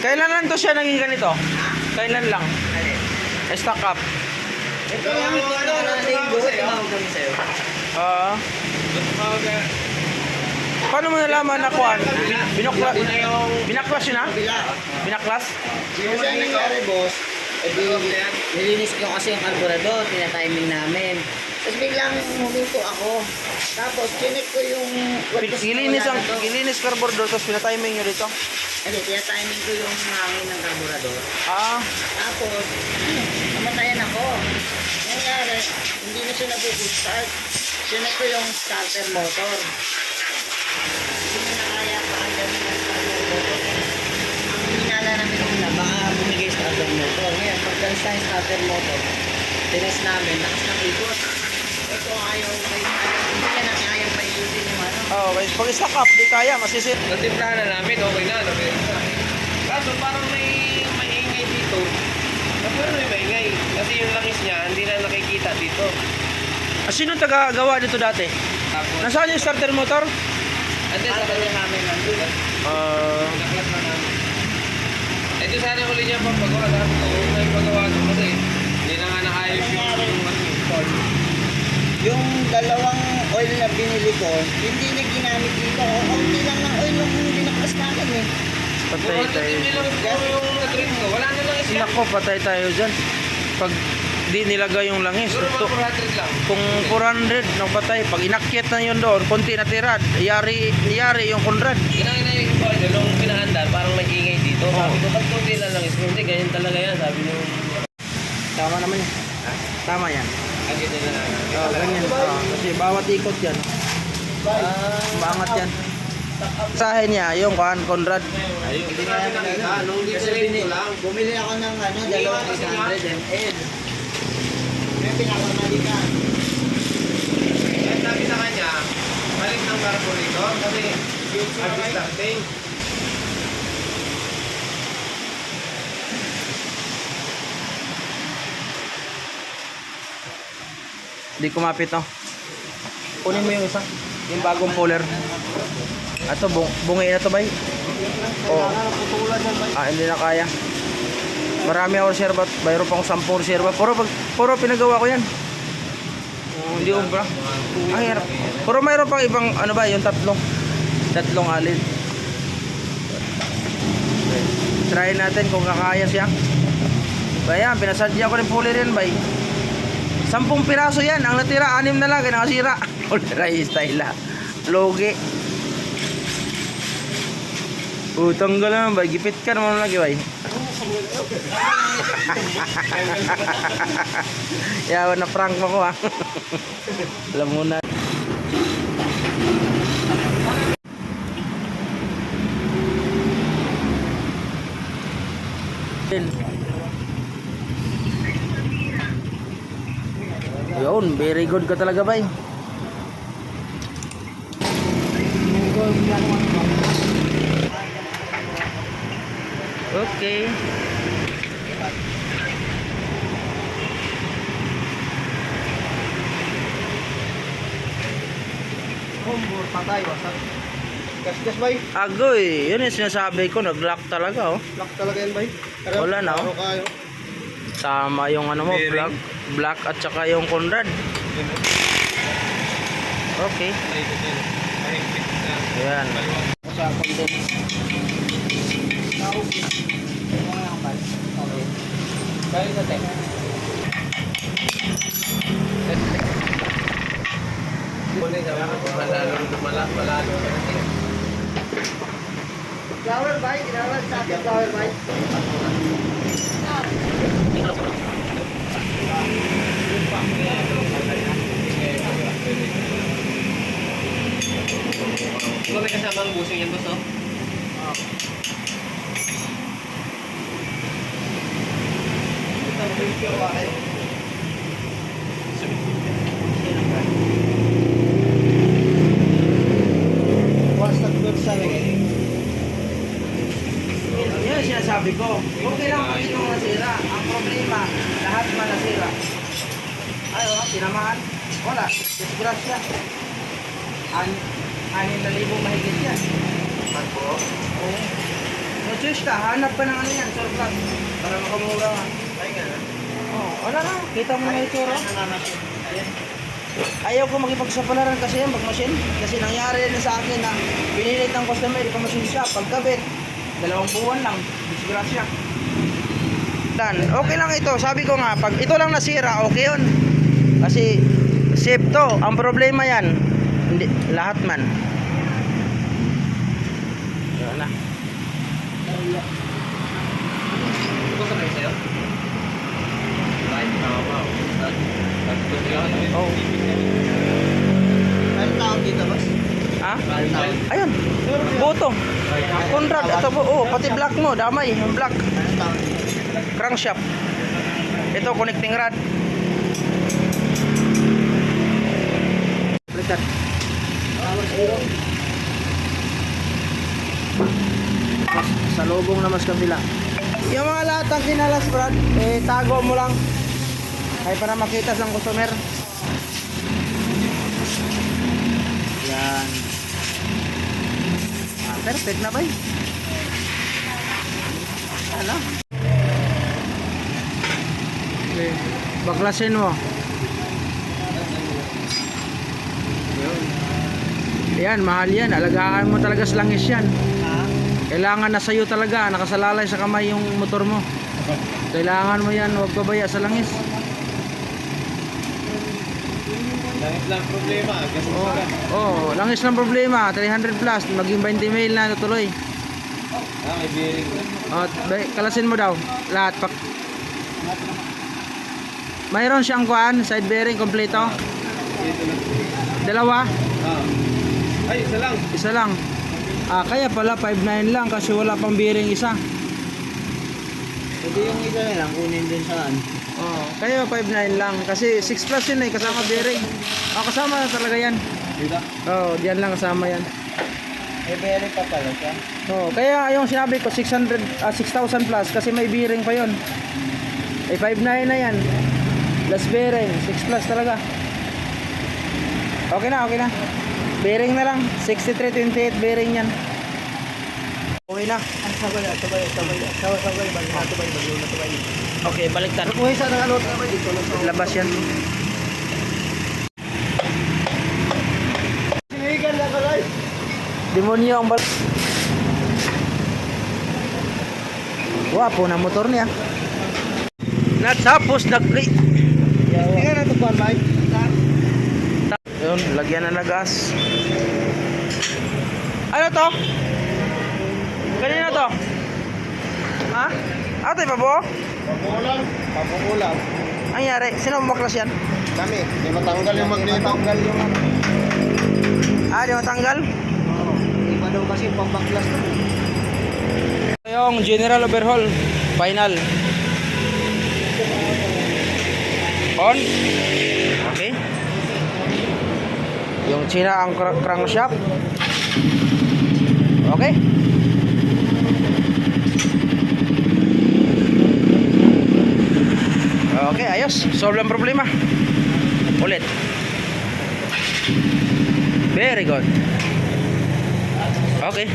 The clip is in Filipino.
Kailan lang to siya naging ganito? Kailan lang? Stock up. Ito lang ito na linggo. Tumawag kami sa'yo. Paano mo nalaman na kuan? Binuklas? Binaklas yun ha? Binaklas? Ang nangyari, boss, edi, nilinis ko kasi yung carburetor, tinatiming namin. Tapos biglang huminto ako. Tapos, chinek ko yung... Gilinis ang gilinis carburetor tapos pinatiming nyo dito. Hindi, tinatiming ko yung hangin ng carburetor. Ah. Tapos, namatayan ako. Nangyari, hindi na siya nag-start. Chinek ko yung starter motor. Hindi na nakaya pa kaya ng starter motor. Ang hinala namin nung na, baka bumigay starter motor. Ngayon, pagdalas tayo starter motor, tines namin, lakas ng ikot. Ito ayaw, ayaw, hindi na kaya pa iusin yung. Oh, okay. Pag stock up, di kaya masisip. Natimplahan na namin, okay na, okay. Kaso parang may maingay dito. Parang may maingay? Kasi yung langis niya, hindi na nakikita dito. Ah, sino taga-gawa dito dati? Tapos, Nasaan yung starter motor? ande sa Starter kanya namin nandun. Ah. naklas na namin. Ito sana huli niya pagpagawa. Sabi ko, huwag na yung pagawa ito kasi hindi na nga naayos yung ano, yung. Yung dalawang oil na binili ko, hindi na ginamit dito. O kaunti lang ng oil nung binaklas namin eh. Patay tayo. yung ko, wala na lang isla. Nako, patay tayo dyan. Pag di nilagay yung langis. Siguro Ito, mga 400 lang. kung 400 nang patay, pag inakyat na yun doon, konti na tira, yari, yari yung 100. Ginangina yung iba nung pinaandar, parang nag-ingay dito. Oo. Sabi ko, ba't kunti na lang is hindi, ganyan talaga yan. Sabi nung, Tama naman yan. Tama yan. Oh, ganyan. Oh, kasi bawat ikot yan. Maangat yan. Sahin niya, yung kuhan, Conrad. ayun. Hindi na di sa ko lang. Bumili ako ng ano, dalawang nga kasi 800 ml. May pinakamali ka. Kaya sabi sa kanya, balik ng carburetor kasi yung service starting. Hindi kumapit, no? Kunin mo yung isa. Yung bagong puller. Ato, bung bungi na to, bay. Oo. Ah, hindi na kaya. Marami ako reserva. Mayroon pa akong 10 reserva. Puro, pag, puro pinagawa ko yan. Oh, hindi umbra. Ang hirap. Pero mayroon pang ibang, ano ba, yung tatlong. Tatlong alin. Try natin kung kakaya siya. Bayan, pinasadya ko rin puller yan, bay. Sampung piraso yan. Ang natira, anim na lang. Kaya nakasira. Ulray style. Logi. Utang ka naman ba? Gipit ka naman lagi bay. Yawan na prank mo ko ha. Alam mo na. Yun, very good ka talaga bay. Okay. Hombor, patay, wasak. Gas-gas, bay. Agoy, yun yung sinasabi ko, nag-lock talaga oh. Lock talaga yan, bay. Wala na, oh. Tama yung ano mo, Bearing. black, black at saka yung Conrad. Okay. Ayan. Kaya sa malalo. Flower, bay. Ginawag sa flower, bay. Ba may kasamang busing yan, boss, oh? Once nag-good sa akin. Yan ang sinasabi ko. Okay lang kung ito nasira. Ang problema, lahat man nasira. Ay, oh, tinamaan. Wala. Disgrasya. An anin na libong mahigit yan. Pagbo. Oo. So, mag-choose ka, hanap ka ng ano yan, surplus. Para makamura ka. Ay, nga. Oh, wala na. Kita mo na yung tsura. Ayaw ko makipagsapalaran kasi yan pag machine. Kasi nangyari na sa akin na pinilit ng customer, machine shop. Pagkabit, dalawang buwan lang. Disgrasya. Dan, okay lang ito. Sabi ko nga, pag ito lang nasira, okay yun. Kasi safe to. Ang problema yan, hindi, lahat man. Yan na. Now, wow. Oh. Ano dito, boss? Ha? Ayun. Boto. Conrad, ito po. Oh, pati black mo, damay. Black. Crankshaft. Ito connecting rod. Baliktad. Sa lubong na mas kabila. Yung mga latang kinalas, Brad, eh, tago mo lang. Ay para makita sa customer. Yan. Ah, perfect na ba eh? Ano? Okay. Baklasin mo. Yan, mahal yan. Alagaan mo talaga sa langis yan. Ha? Kailangan na sa'yo talaga. Nakasalalay sa kamay yung motor mo. Kailangan mo yan. Huwag pabaya sa langis. Langit lang problema. Kasi Oh, oh, langis ng problema. 300 plus. Maging 20 mil na tuloy. Ah, may bearing. Oh, kalasin mo daw. Lahat. Pak Mayroon siyang kuan, side bearing kompleto. Lang. Dalawa. Ah. Ay, isa lang. Isa lang. Ah, kaya pala 5.9 lang kasi wala pang bearing isa. Ito yung isa na lang, kunin din saan. Oh, kaya 5.9 lang kasi 6 plus yun eh kasama bearing. Oh, kasama na talaga yan. Dito. Oh, diyan lang kasama yan. Eh, bearing pa pala siya. Oh, kaya yung sinabi ko 600 ah, 6,000 plus kasi may bearing pa yon. Eh 5.9 na yan. Plus bearing, 6 plus talaga. Okay na, okay na. Bearing na lang, 6328 bearing yan. Okay na. Ang sabay, sabay, sabay, sabay, sabay, balik na, sabay, balik na, sabay. Okay, baliktad. Kuha sa ng ano, sabay, dito Labas yan. Sinigan na kalay. Demonyo ang bal... Wapo na motor niya. Natapos nag... Tingnan na ito, kuhan, Mike. Yun, lagyan na na gas. Ano to? Kanina to? Ha? Ate pa po? Papungulan. Papungulan. Ang yari, sino bumaklas yan? Kami, di matanggal yung magneto. Matanggal yung ano. Ah, di matanggal? Oo. Iba daw kasi pambaklas na. Yung general overhaul. Final. On. Okay. Yung China ang cr- crankshaft. Okay. Okay, ayos. Solve ang problema. Ulit. Very good. Okay.